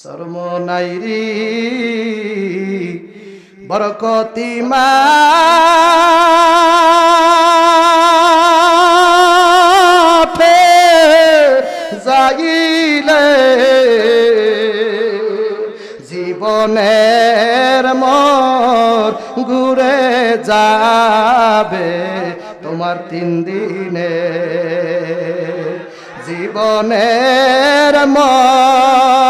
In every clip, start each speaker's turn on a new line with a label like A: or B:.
A: Swarm নাইরি Barkati মা। যাইলে জীবনের মর ঘুরে যাবে তোমার তিন দিনে। জীবনের মর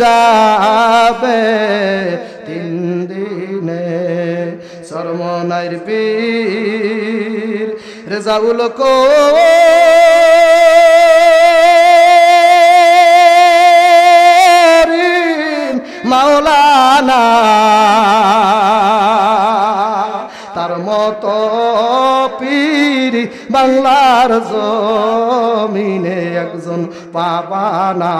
A: যাবে তিন দিনে। সরমনাইর বীর রেজাউল কো মাওলানা তার মতো পীর বাংলার জমিনে পাবানা।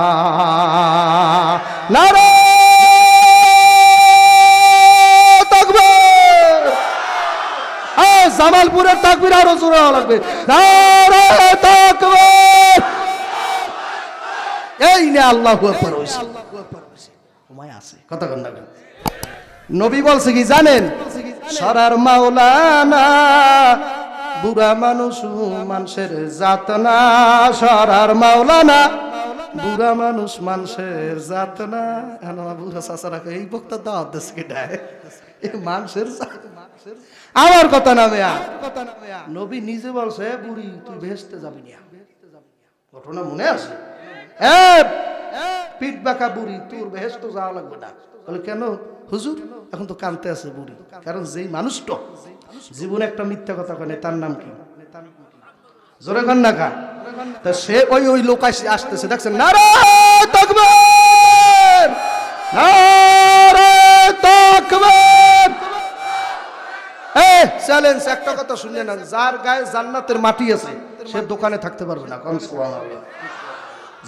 A: নারে! জামালপুরের তাকবির আরও জোরে লাগবে! এই নে আল্লাহ? নবী বলছে কি জানেন? সরার মাওলানা বুড়া মানুষ মানুষের জাত না সরার মাওলানা। বুড়া মানুষ মানুষের জাত না আমার বুড়া চাচারা কয়, এই বক্তা দাওয়াত দিচ্ছে কি ডায়? এই মানুষের আমার কথা না মেয়া। নবী নিজে বলছে "এ বুড়ি তুই ভেস্তে যাবি না। ঘটনা মনে আছে? এ, পিঠ বাঁকা বুড়ি তোর বেহেস্ত যাওয়া লাগবে না। বলে কেন? হুজুর, এখন তো কানতে আছে বুড়ি। কারণ যেই মানুষটা জীবনে একটা মিথ্যা কথা কনে তার নাম কি? জোরে খান না খা তা সে ওই ওই লোক আসে- আসতেছে, দেখছেন নারে তকবীর! নারে এই চ্যালেঞ্জ একটা কথা শুনে না যার গায়ে জান্নাতের মাটি আছে, সে দোকানে থাকতে পারবে না, কোন। সুবহানাল্লাহ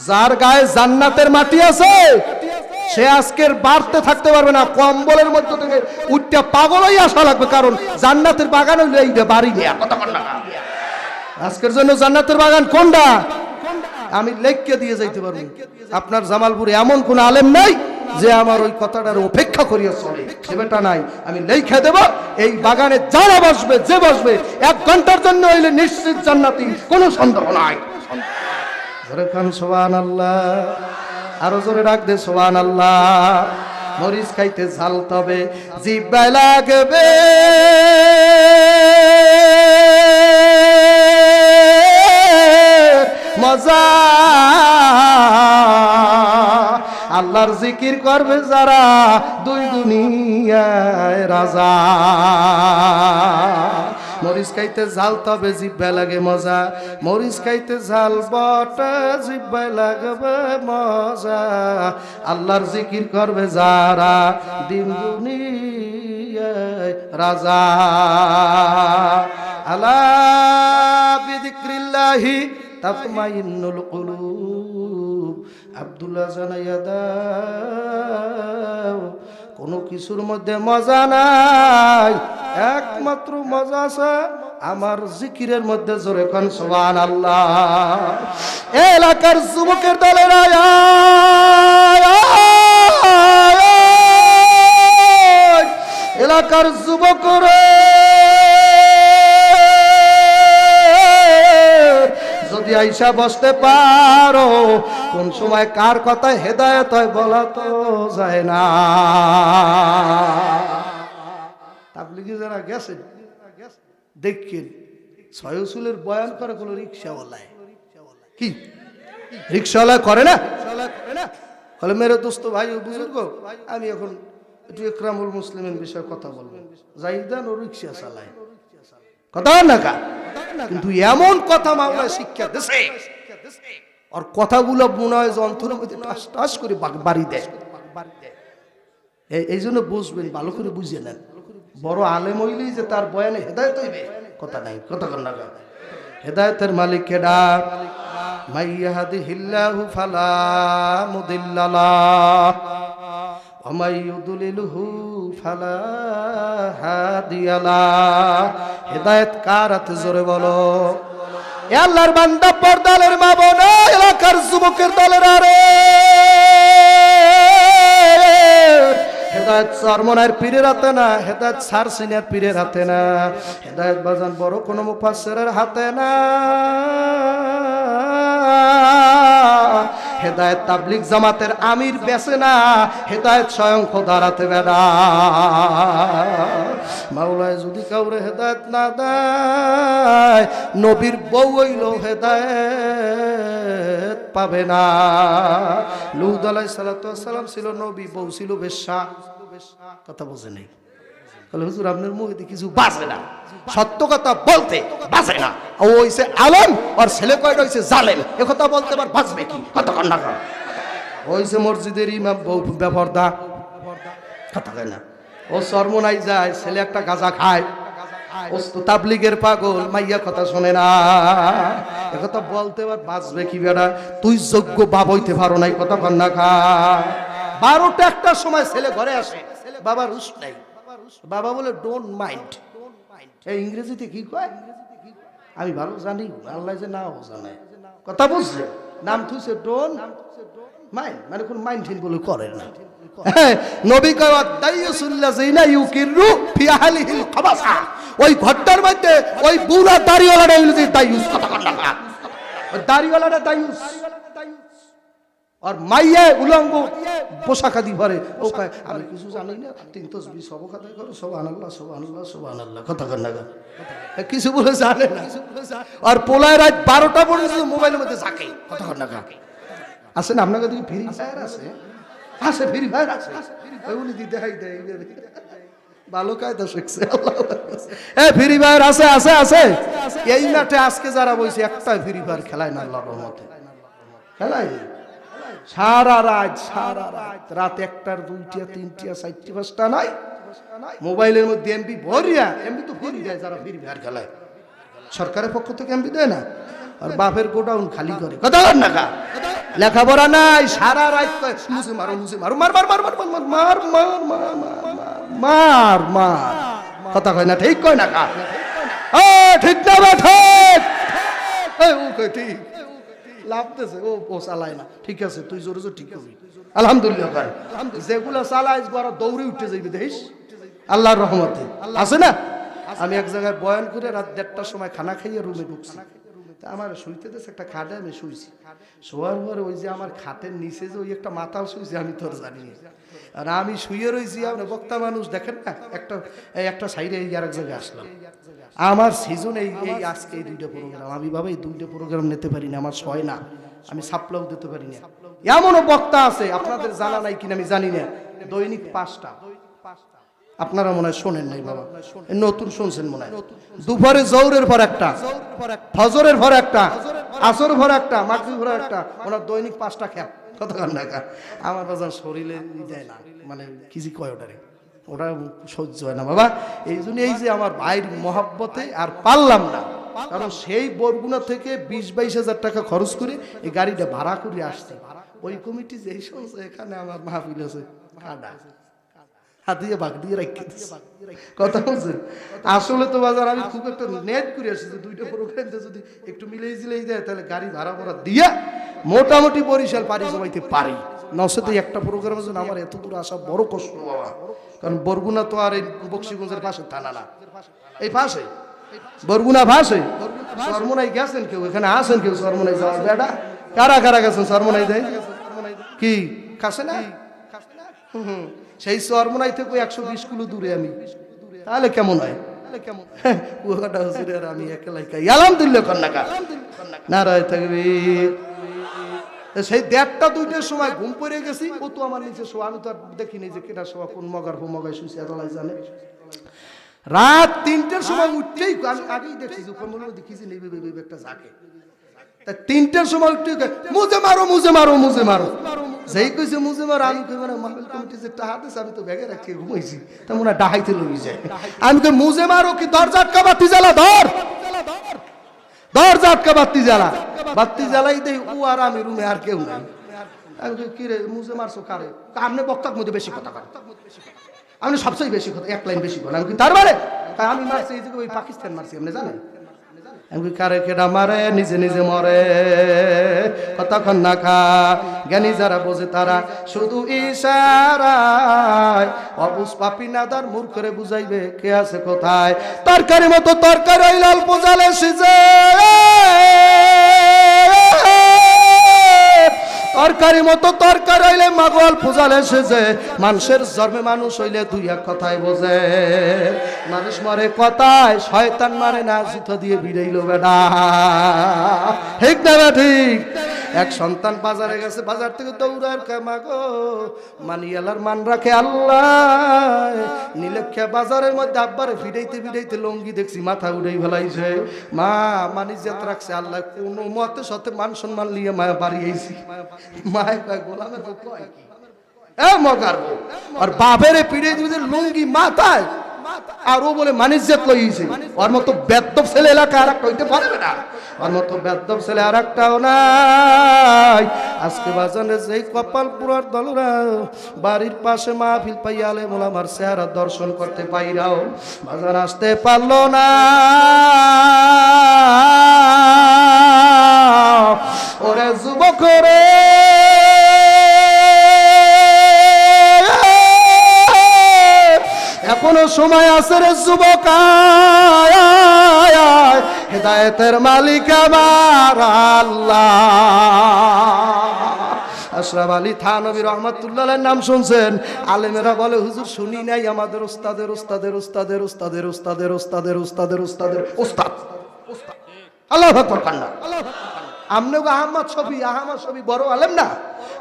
A: যার গায়ে জান্নাতের মাটি আছে সে আজকের বাড়তে থাকতে পারবে না, কম্বলের মধ্যে থেকে উঠতে পাগলই আসা লাগবে, কারণ জান্নাতের বাগান হইলে বাড়ি নেয়া। কথা আজকের জন্য জান্নাতের বাগান কোনটা? আমি লেখকে দিয়ে যাইতে পারব। আপনার জামালপুরে এমন কোন আলেম নাই যে আমার ওই কথাটার অপেক্ষা করিয়া সেটা নাই। আমি লেখা দেব, এই বাগানে যারা বসবে, যে বসবে, এক ঘণ্টার জন্য হইলে নিশ্চিত জান্নাতি, কোনো সন্দেহ নাই। জোরে খান সোহান আল্লাহ আরও জোরে রাখ দে সোহান আল্লাহ মরিচ খাইতে ঝাল তবে জিব্বাই লাগবে। মজা। আল্লাহর জিকির করবে যারা দুই দুনিয়ায় রাজা। মরিচ খাইতে ঝাল তবে জিব্বা লাগে মজা। মরিচ খাইতে ঝাল বটা জিব্বাই লাগবে মজা। আল্লাহর জিকির করবে যারা দিন রাজা। আলা বিদিক্রিল্লাহি তাতমাইন্নুল কুলুব। আব্দুল্লাহ জানাইয়া দাও কোনো কিছুর মধ্যে মজা নাই একমাত্র মজা আছে আমার জিকিরের মধ্যে জোরে খান সোহান আল্লাহ এলাকার যুবকের আয়। এলাকার যুবকরে, যদি আইসা বসতে পারো কোন সময় কার কথায় হেদায়ত হয় বলা তো যায় না। তাবলিগে যারা গেছে দেখছেন ছয়সুলের বয়ান করে কোনো রিক্সাওয়ালায়। কি? রিক্সাওয়ালা করে না? বলে, মেরে দোস্ত, ভাই বুজুর্গ, আমি এখন একটু একরামুল মুসলিমের বিষয়ে কথা বলব। জাইদান ও রিক্সা চালায়। কথা না কিন্তু এমন কথা মামলায় শিক্ষা দেশে আর কথাগুলো মনে হয় যন্ত্রের মধ্যে টাস টাস করে বাড়ি দেয়। এই জন্য বুঝবেন, ভালো করে বুঝে নেন। বড় আলেম হইলেই যে তার বয়ানে হেদায়ত হইবে, কথা নাই, কথা কন্যা হেদায়তের মালিক কেডা মাইয়াহাদিহিল্লাহু ফালা মুদিল্লালাহ ওয়া মাইয়ুদলিলহু ফালা হাদিয়ালাহ হেদায়েত কার হাতে জোরে বলো? আল্লাহর বান্দা পর্দালের মা বোন এলাকার যুবকের দলের আরে। হেদায়ত চরমনার পীরের হাতে না, হেদায়ত সার সিনিয়ার পীরের হাতে না, হেদায়ত বাজান বড় কোনো মুফাসের হাতে না। হেদায়ত তাবলিক জামাতের আমির বেছে না, হেদায়ত স্বয়ং খোদার হাতে বেড়া মাওলায় যদি কাউরে হেদায়ত না দেয়, নবীর বউ হইল হেদায়ত পাবে না। লুদ আলাই সালাম ছিল নবী, বউ ছিল বেশ্যা। কথা বোঝে নেই। বলে হুজুর, আপনার মুখে কিছু বাঁচে না। সত্য কথা বলতে বাঁচে না। ও হইছে আলম, আর ছেলে কয়টা হইছে জালেম। এ কথা বলতে আবার বাঁচবে কি? কন না। হইছে মসজিদের ইমাম, বউ বেপরদা কথা কয় না। ও সর্বনাই যায়, ছেলে একটা গাঁজা খায়। ও তো তাবলিগের পাগল, মাইয়া কথা শোনে না। এ কথা বলতে আবার বাঁচবে কি বেড়া তুই যোগ্য বাপ হইতে পারো নাই কথা কন না খা বারোটা একটার সময় ছেলে ঘরে আসে। বাবার রুশ নাই। বাবা বলে ডোন্ট মাইন্ড এই ইংরেজিতে কি কয়? আমি ভালো জানি আল্লাহ যে নাও জানে কথা বুঝছে নাম থুইছে ডোন মাইন্ড মানে কোন মাইন্ড ঠিন বলে করে না। হ্যাঁ, নবী কয় দাইয়ুসুল্লাহ জিনা ইউকিরু ফি আহলিহিল খাবাসা ওই ঘরটার মধ্যে ওই বুড়া দাড়িওয়ালাটা যে দাইয়ুস কথা না দাড়িওয়ালাটা আর মাইয়া উলঙ্গ পোশাক আদি ভরে ও কয়, আমি কিছু জানি না, তিন তো বিশ সব কথা করো সব আনাল্লাহ সব আনাল্লাহ সব আনাল্লাহ কথা কর না কিছু বলে জানে না। আর পোলায় রাত বারোটা পর্যন্ত মোবাইলের মধ্যে থাকে, কথা কর না গো। আছে না আপনাকে দিকে ফ্রি ফায়ার আছে? আছে ফ্রি ফায়ার আছে? ওই উনি দিতে হাই দেয় ভালো কায়দা শিখছে এ ফ্রি ফায়ার আছে আছে আছে? এই মাঠে আজকে যারা বলছে একটা ফ্রি ফায়ার খেলায় না, আল্লাহর রহমতে। খেলায়। সারা রাত সারা রাত রাত একটার দুইটা তিনটা চারটি পাঁচটা নাই মোবাইলের মধ্যে এমবি ভরিয়া এমবি তো ভরি দেয় যারা ফ্রি ফায়ার খেলায় সরকারের পক্ষ থেকে এমবি দেয় না আর বাপের গোডাউন খালি করে কথা না কা লেখাপড়া নাই সারা রাত মুছে মারো মুছে মারো মার মার মার মার মার মার মার মার মার মার কথা কয় না ঠিক কয় না কা ঠিক না ঠিক কয় ঠিক লাভতেছে ও ও চালায় না। ঠিক আছে তুই জোরে জোর ঠিক করবি। আলহামদুলিল্লাহ ভাই। যেগুলো চালাইস বড় দৌড়ে উঠে যাইবি দেখিস? আল্লাহর রহমতে। আছে না? আমি এক জায়গায় বয়ান করে রাত দেড়টার সময় খানা খাইয়ে রুমে ঢুকছি। তা আমার শুইতে দেশ একটা খাটে আমি শুইছি। শোয়ার পর ওই যে আমার খাটের নিচে যে ওই একটা মাথাও শুইছে, আমি তোর জানি। আর আমি শুয়ে রয়েছি আমরা বক্তা মানুষ দেখেন না, একটা একটা সাইডে এই আর এক জায়গায় আসলাম। আমার সিজন এই এই আজকে এই দুইটা প্রোগ্রাম আমি ভাবে এই দুইটা প্রোগ্রাম নিতে পারি না, আমার ছয় না। আমি সাপ্লাও দিতে পারি না। এমনও বক্তা আছে, আপনাদের জানা নাই কিনা আমি জানি না। দৈনিক পাঁচটা। আপনারা মনে হয় শোনেন নাই বাবা। নতুন শুনছেন মনে হয়। দুপুরে জৌরের পর একটা, ফজরের পর একটা আসর ভর একটা মাগরিব ভর একটা, ওনার দৈনিক পাঁচটা খ্যাপ কত টাকা আমার বাজার শরীরে না মানে কিছু কয় ওটারে? ওটা সহ্য হয় না বাবা। এই জন্য এই যে আমার ভাইয়ের মহাব্বতে আর পারলাম না, কারণ সেই বরগুনা থেকে বিশ, বাইশ হাজার টাকা খরচ করে এই গাড়িটা ভাড়া করে আসছে। ওই কমিটি যেই শুনছে, এখানে আমার মাহফিল আছে হাত দিয়ে কথা আসলে তো বাজার, আমি খুব একটা নেট করে দুইটা প্রোগ্রাম যদি একটু মিলেই জিলেই দেয়, তাহলে গাড়ি ভাড়া মোটামুটি পারি। একটা প্রোগ্রামের জন্য আমার এত দূর আসা বড় কষ্ট বাবা। কারণ বরগুনা তো আর এই বক্সিগঞ্জের পাশে থানা না। এই পাশে? বরগুনা পাশে? সরমনাই গেছেন কেউ? এখানে আসেন কেউ সরমনাই যাওয়ার বেটা? কারা কারা গেছেন সরমনাই দেয় কি? কাছে না? হুম। সেই সরমনাই থেকে একশো বিশ কিলো দূরে আমি। তাহলে কেমন হয়? থাকবি সেই দেড়টা সময় ঘুম গেছি। আমি তো আর দেখিনি যে মগার জানে। রাত তিনটের সময় উঠতেই আমি আগেই দেখছি যে নেই, বেবে বেবে, একটা জাগে তা তিনটের সময় কয়, মুজে মারো মুজে মারো মুজে মারো। যেই কইছে মুজে মারো আমি কই মানে মাহফিল কমিটি যে টাহা দিছে আমি তো ব্যাগে রাখি ঘুমাইছি। তা মনে ডাহাইতে লই যায়। আমি কই মুজে মারো কি দরজা আটকা বাতি জ্বালা ধর? দরজা আটকা বাতি জ্বালা। বাতি জ্বালাই দেই ও আর আমি রুমে আর কেউ নাই। আমি কই কি রে মুজে মারছো কারে? আপনি বক্তার মধ্যে বেশি কথা কন আপনি সবচেয়ে বেশি কথা এক লাইন বেশি বলেন আমি কি তার মানে? আমি মারছি এই যে ওই পাকিস্তান মারছি আপনি জানেন? আমি কারে কেডা মারে, নিজে নিজে মরে। কতক্ষণ না খা, জ্ঞানী যারা বোঝে তারা শুধু ইশারায়। অবুজ পাপি নাদার মূর করে বুঝাইবে কে আছে কোথায়। তরকারি মতো তরকারি ওই লাল পোজালে সিজে। তরকারি মতো তরকারি হইলে মাগল পূজালে সেজে। মানুষের জন্মে মানুষ হইলে দুই এক কথায় বোঝে। মানুষ মরে কথায়, শয়তান মারে না, জুতো দিয়ে ভিড়াইল বেডা ঠিক না ঠিক? এক সন্তান বাজারে গেছে, বাজার থেকে দৌড়ার কামাগো মানিয়ালার মান রাখে আল্লাহ। নীলক্ষা বাজারের মধ্যে আব্বারে ফিরাইতে ফিরাইতে লঙ্গি দেখছি, মাথা উড়াই ফেলাইছে। মা, মানি জাত রাখছে আল্লাহ, কোনো মতে সতে মান সম্মান লিয়ে মায়া বাড়িয়েছি। মায় কয় গোলামে তো কয় এ মগার। আর বাপের পিড়ে দিবে লুঙ্গি মাথায় আর ও বলে মানিজ্জাত লইছে। ওর মতো বেদ্যব ছেলে এলাকা আর একটা হইতে পারবে না। ওর মতো বেদ্যব ছেলে আর একটাও নাই। আজকে বাজানে যেই কপাল পুরার দলরা বাড়ির পাশে মাহফিল পাইয়ালে মোলামার চেহারা দর্শন করতে পাইরাও বাজার আসতে পারল না। ওরে যুবক রে! এখনও সময় আছে রে যুবক। হেদায়েতের মালিক আমার আল্লাহ। নাম শুনছেন। আলেমেরা বলে শুনি নাই আমাদের ওস্তাদের ওস্তাদের ওস্তাদের ওস্তাদের ওস্তাদ আল্লাহ গো আহমদ ছবি আহমদ ছবি বড় আলেম না?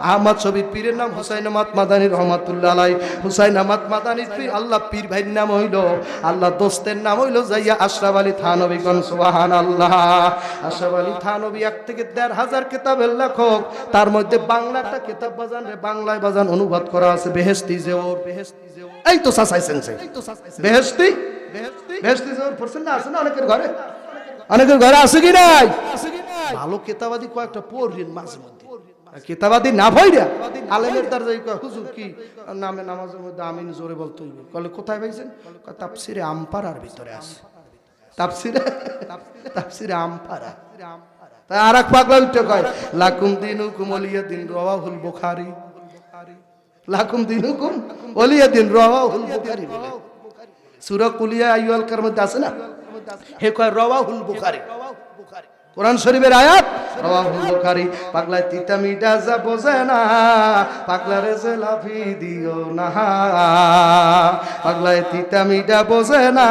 A: আহমদ ছবির পীরের নাম হুসাইন আহমদ মাদানী রহমাতুল্লাহ আলাই হুসাইন আহমদ মাদানীর পীর আল্লাহ পীর ভাইয়ের নাম হইল আল্লাহ দোস্তের নাম হইল যাইয়া আশরাফ আলী থানবী কন সুবহান আল্লাহ আশরাফ আলী থানবী এক থেকে দেড় হাজার কেতাবের লেখক তার মধ্যে বাংলাটা কেতাব বাজান রে বাংলায় বাজান অনুবাদ করা আছে বেহেস্তি যে ওর বেহেস্তি যে ওর। এই তো সাসাইছেন সে বেহেস্তি বেহেস্তি যে ওর পড়ছেন না আছে না অনেকের ঘরে? অনেকের ঘরে আছে কি নাই? ভালো কেতাবাদি কয়েকটা পড়লেন মাঝে মধ্যে। কেতাবাদি না ভইরা আলেমের কয়, হুজুর কি নামে নামাজের মধ্যে আমিন জোরে বলতে হইবে? কলে কোথায় পাইছেন? তাপসিরে আমপারার ভিতরে আছে। তাফসিরে তাফসিরে আমপারা তাই আর এক পাগলা উঠে কয় লাকুম দিনুকুম ওলিয়া দিন রওয়াহুল বুখারী। লাকুম দিনুকুম ওলিয়া দিন রওয়াহুল বুখারী বলে। সূরা কুলিয়া আইয়ুল কার মধ্যে আছে না? হে কয় রওয়াহুল বুখারী। কোরআন শরীফের আয়াত? পাগলায় তিতা মিটা যা বোঝে না লাফি দিও পাগলায় তিতা মিটা বোঝে না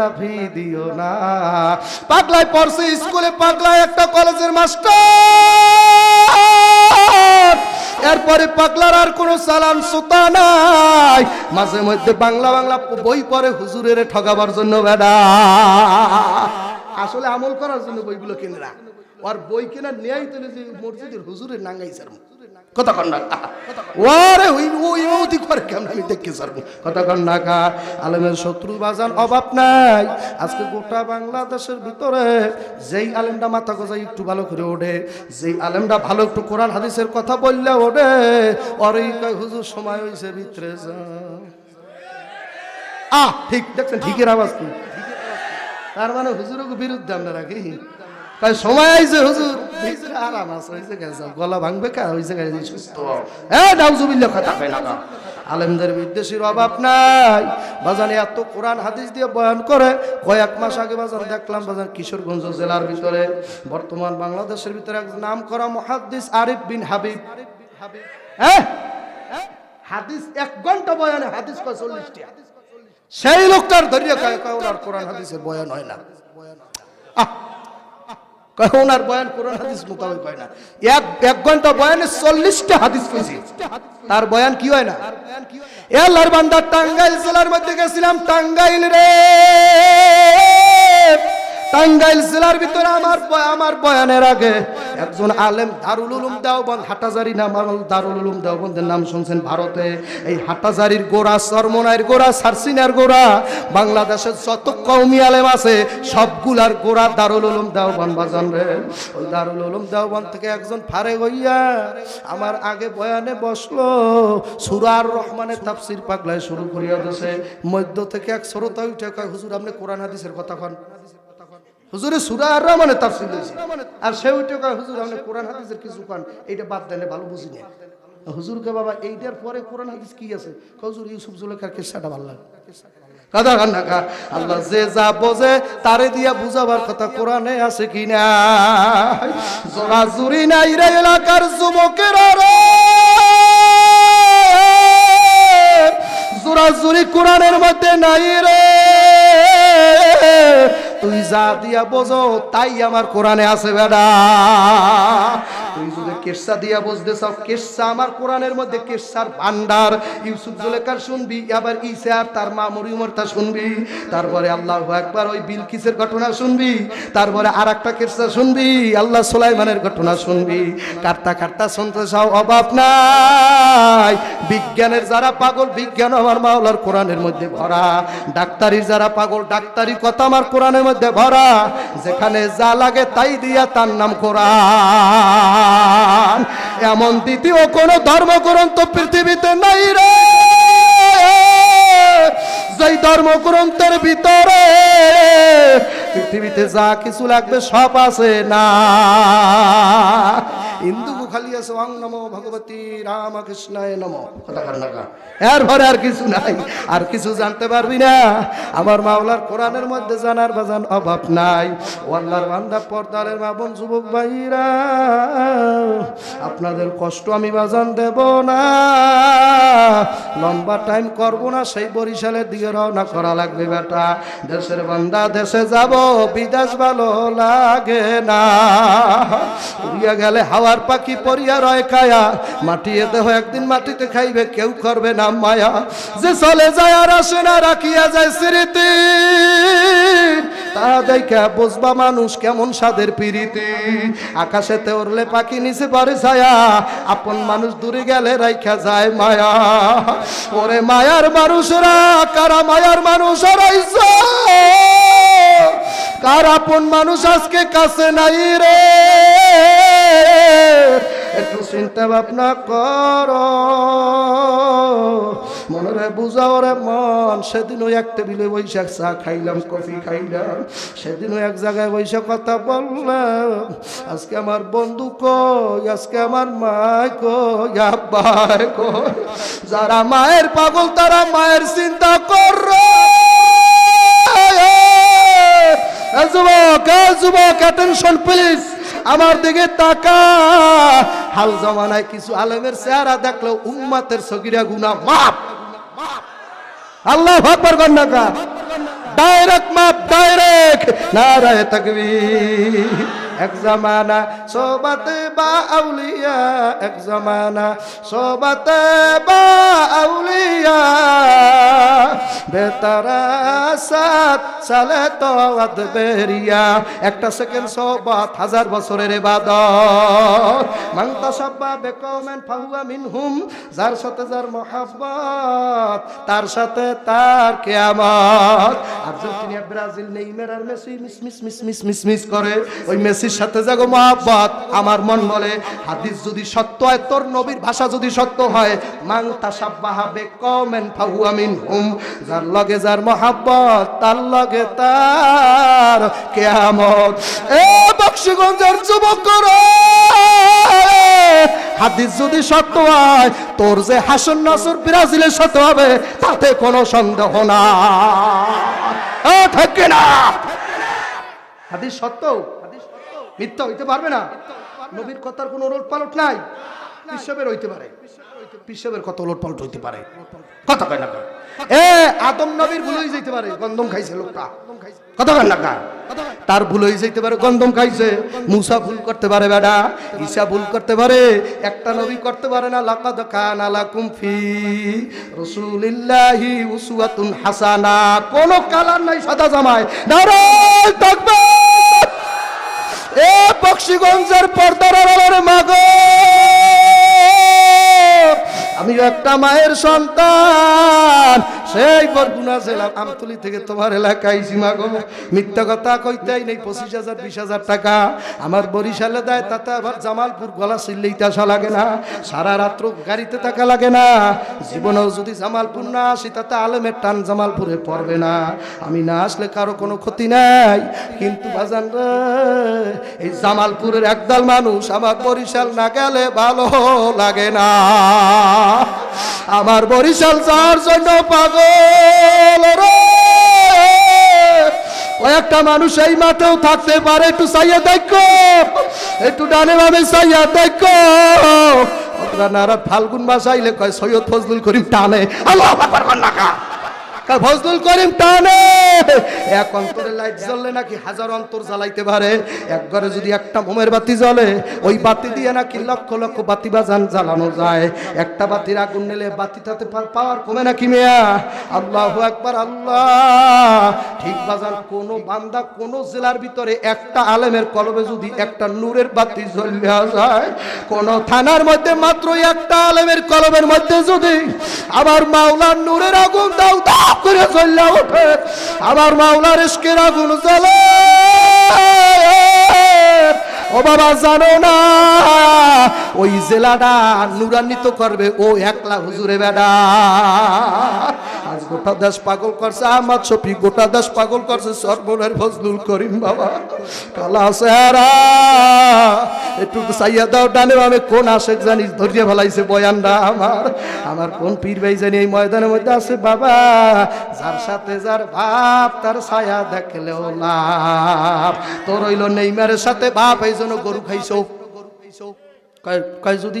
A: লাফি দিও না। পাগলায় পড়ছে স্কুলে, পাগলায় একটা কলেজের মাস্টার। এরপরে পাগলার আর কোনো চালান সুতা নাই। মাঝে মধ্যে বাংলা বাংলা বই পরে হুজুরের ঠগাবার জন্য বেড়া। আসলে আমল করার জন্য বইগুলো কিনে রাখ। আর বই কেনার নেয়াই তো যে মসজিদের হুজুরের নাঙ্গাই স্যার আলেমের শত্রু অভাব নাই। আজকে গোটা বাংলাদেশের ভিতরে যেই আলেমটা মাথা একটু ভালো করে ওঠে, যেই আলেমটা ভালো একটু হাদিসের কথা বললে ওঠে কয়, হুজুর, সময় হয়েছে ভিতরে আহ, ঠিক দেখছেন, ঠিকের আওয়াজ তার মানে হুজুরের বিরুদ্ধে আপনারা কি তাই সময় আইছে হুজুর। ভিতরে আরাম আছে হইছে গেছে গলা ভাঙবে কা হইছে গেছে সুস্থ এ নাউজুবিল্লাহ কথা। কয় না আলেমদের বিদ্বেষীর অভাব নাই। বাজানে এত কোরআন হাদিস দিয়ে বয়ান করে। কয়েক মাস আগে বাজান দেখলাম বাজান কিশোরগঞ্জ জেলার ভিতরে। বর্তমান বাংলাদেশের ভিতরে এক নাম করা মহাদ্দিস আরিফ বিন হাবিব। হ্যাঁ হাদিস এক ঘণ্টা বয়ানে হাদিস কয় চল্লিশটি সেই লোকটার ধরিয়ে কয় কয় ওনার কোরআন হাদিসের বয়ান হয় না। আহ, কয়, ওনার বয়ান কোরআন হাদিস মোতাবেক হয় না। এক এক ঘণ্টা বয়ানে চল্লিশটা হাদিস পেয়েছি তার বয়ান কি হয় না? এ আল্লাহর বান্দা টাঙ্গাইল জেলার মধ্যে গেছিলাম, টাঙ্গাইল রে। টাঙ্গাইল জেলার ভিতরে আমার আমার বয়ানের আগে একজন আলেম দারুল উলুম দেওবন্দ, হাটাজারি নাম দারুল উলুম দেওবন্দের নাম শুনছেন ভারতে। এই হাটাজারির গোড়া সরমনাইর গোড়া, সারসিনার গোড়া, বাংলাদেশের যত কৌমি আলেম আছে, সবগুলার গোড়া দারুল উলুম দেওবন্দ, বাজান রে। ওই দারুল উলুম দেওবন্দ থেকে একজন ফারে হইয়া আমার আগে বয়ানে বসল সুরার রহমানের তাফসির পাগলায় শুরু করিয়া দিছে। মধ্য থেকে এক শ্রোতা উঠে কয়, হুজুর, আপনি কোরআন, হাদিসের কথা কন। হুজুরে সুরা আর রহমানের তাফসির হয়েছে আর সে ওইটা হুজুর, আপনি কোরআন, হাদিসের কিছু কান এইটা বাদ দেন, ভালো বুঝি না হুজুরকে বাবা, এইটার পরে কোরআন, হাদিস কি আছে? হুজুর, ইউসুফ জুলেখার কেসাটা ভালো লাগে। কাদা আল্লাহ যে যা বোঝে, তারে দিয়া বুঝাবার কথা কোরআনে আছে কি না? জোরা জুরি নাই রে এলাকার যুবকেরা রে। জোরা জুরি কোরআনের মধ্যে নাই রে। তুই যা দিয়া বোঝো তাই আমার কোরআনে আছে বেডা তুই যদি কেসা দিয়া বুঝতে চাও, কেসা আমার কোরআনের মধ্যে, কেসার ভান্ডার ইউসুফ জুলেকার শুনবি, আবার ইসা আর তার মা মরিয়মরটা শুনবি। তারপরে আল্লাহ একবার ওই বিলকিসের ঘটনা শুনবি। তারপরে আর একটা কেসা শুনবি, আল্লাহ সুলাইমানের ঘটনা শুনবি। কার্তা কার্তা শুনতে চাও, অভাব নাই। বিজ্ঞানের যারা পাগল, বিজ্ঞান আমার মাওলার কোরআনের মধ্যে ভরা। ডাক্তারির যারা পাগল, ডাক্তারি কথা আমার কোরআনের মধ্যে ভরা। যেখানে যা লাগে তাই দিয়া তার নাম কোরআন। এমন দ্বিতীয় কোন ধর্মগ্রন্থ পৃথিবীতে নাই রে। যেই ধর্মগ্রন্থের ভিতরে পৃথিবীতে যা কিছু লাগবে সব আছে না। হিন্দু খালি আছে অং নম ভগবতী রামকৃষ্ণায় নম। এর পরে আর কিছু নাই আর কিছু জানতে পারবি না। আমার মাওলার কোরআনের মধ্যে জানার বাজান অভাব নাই। ও আল্লাহর বান্দা পর্দারের মাবন যুবক ভাইরা আপনাদের কষ্ট আমি বাজান দেব না। লম্বা টাইম করব না সেই বরিশালের দিকে রওনা করা লাগবে বেটা। দেশের বান্দা দেশে যাব বিদেশ ভালো লাগে না। উড়িয়া গেলে হাওয়ার পাখি পরিয়া রয় কায়া। মাটিয়ে দেহ একদিন মাটিতে খাইবে, কেউ করবে না মায়া। যে চলে যায় আর আসে না, রাখিয়া যায় স্মৃতি। তা দেখা বুঝবা মানুষ কেমন সাদের পিরিতি। আকাশেতে উড়লে পাখি নিচে পরে ছায়া। আপন মানুষ দূরে গেলে রাইখা যায় মায়া। ওরে মায়ার মানুষরা, কারা মায়ার মানুষ হারাইছে কার আপন মানুষ আজকে কাছে নাই রে? একটু চিন্তা ভাবনা কর। মনে বুঝাও রে মন। সেদিন এক টেবিলে বৈশাখ চা খাইলাম, কফি খাইলাম। সেদিন ওই এক জায়গায় বৈশাখ কথা বললাম। আজকে আমার বন্ধু কই? আজকে আমার মা কই? আব্বাই কই? যারা মায়ের পাগল, তারা মায়ের চিন্তা কর। আমার দিকে তাকা। হাল জমানায় কিছু আলেমের চেহারা দেখল, উম্মাতের সগিরা গুনা মাপ আল্লাহ ভাববার গন্নাকা ডাইরেক্ট মাপ ডাইরেক্ট নারায় তাকবীর। এক জমানা, সোবাতে বা আউলিয়া, এক জমানা, সোবাতে বা আউলিয়া। বেতারা সাত সালে তো বেরিয়া, একটা সেকেন্ড সোবাত হাজার বছরের ইবাদত। মাংতা সাব্বা বেকমেন ফাহুয়া মিনহুম, যার সাথে যার মহাব্বত, তার সাথে তার কিয়ামত। আর্জেন্টিনা ব্রাজিল নেইমার আর Messi miss miss miss miss miss miss করে, ওই মেসির সাথে যাগো মহাব্বত। আমার মন বলে, হাদিস যদি সত্য হয়, তোর নবীর ভাষা যদি সত্য হয় মাং তাসাব্বাহা বেকমেন ফাহুয়া মিনহুম। যার লগে যার মহাব্বত, তার লগে তার কিয়ামত। এ বক্সিগঞ্জের যুবক হাদিস যদি সত্য হয়, তোর যে হাসন নাসর ব্রাজিলের সত্য হবে, তাতে কোনো সন্দেহ না থাকে না হাদিস সত্য? মিথ্যা হইতে পারবে না। নবীর কথার কোনো রোল পালট নাই। পিসবের হইতে পারে। পিসবের কত ওলট পালট হইতে পারে। কথা কয় না এ, আদম নবীর ভুল হয়ে যেতে পারে। গন্ধম খাইছে লোকটা। কথা কয় না তার ভুল হয়ে যেতে পারে গন্ধম খাইছে। মুসা ভুল করতে পারে বেডা ঈসা ভুল করতে পারে। একটা নবী করতে পারে না। লাকাদ কানা লাকুম ফি রাসূলিল্লাহি উসওয়াতুন হাসানা। কোন কালার নাই সাদা জামায়। নারায় তাকবীর। এ বক্সিগঞ্জের পর্দার আড়ালের মাগো। আমি একটা মায়ের সন্তান সেই বরগুনা জেলা আমতলি থেকে তোমার এলাকায় সীমা গো। মিথ্যা কথা কইতেই নেই, পঁচিশ হাজার, বিশ হাজার টাকা। আমার বরিশালে দেয়, তাতে আবার জামালপুর গলা চিল্লেইতে আসা লাগে না। সারা রাত্র গাড়িতে থাকা লাগে না। জীবনেও যদি জামালপুর না আসি, তাতে আলেমের টান জামালপুরে পড়বে না। আমি না আসলে কারও কোনো ক্ষতি নাই। কিন্তু বাজান রে, এই জামালপুরের একদল মানুষ আমার বরিশাল না গেলে ভালো লাগে না। আমার বরিশাল যার জন্য পাগল কয়েকটা মানুষ এই মাঠেও থাকতে পারে, একটু সাইয়া দেখো। একটু ডানে ভাবে সাইয়া দেখো। ফাল্গুন মাস আইলে কয় সৈয়দ ফজলুল করিম টানে। আল্লাহ ফজলুল করিম টানে। এক অন্তরে লাইট জ্বললে নাকি হাজার অন্তর জ্বালাইতে পারে। এক ঘরে যদি একটা মোমের বাতি জ্বলে, ওই বাতি দিয়ে নাকি লক্ষ লক্ষ বাতি বাজান জ্বালানো যায়। একটা বাতির আগুন নিলে পাওয়ার কমে নাকি মেয়া? আল্লাহ একবার আল্লাহ! ঠিক বাজান, কোন বান্দা কোন জেলার ভিতরে একটা আলেমের কলবে যদি একটা নূরের বাতি জ্বলে যায়, কোন থানার মধ্যে মাত্র একটা আলেমের কলবের মধ্যে যদি আবার মাওলার নূরের আগুন দাও দাও! করে চলে ওঠে। আমার মাওলার ইস্কের আগুন জ্বলে। ও বাবা, জানো না, ওই জেলাটা নুরান্বিত করবে। ও একলা হুজুরে বেডা আজ গোটা দেশ পাগল করছে, আহমদ শফি, গোটা দেশ পাগল করছে সর্বনের ফজলুল করিম বাবা। কালা সেহারা একটু চাইয়া দাও ডানে আমি কোন আশেক জানিস, ধরিয়ে ফেলাইছে বয়ানটা আমার। আমার কোন পীর ভাই জানি এই ময়দানের মধ্যে আছে বাবা। যার সাথে যার বাপ, তার ছায়া দেখলেও লাভ। তোর হইল নেইমারের সাথে বাপ, এই জন্য গরু খাইছো। কয় যদি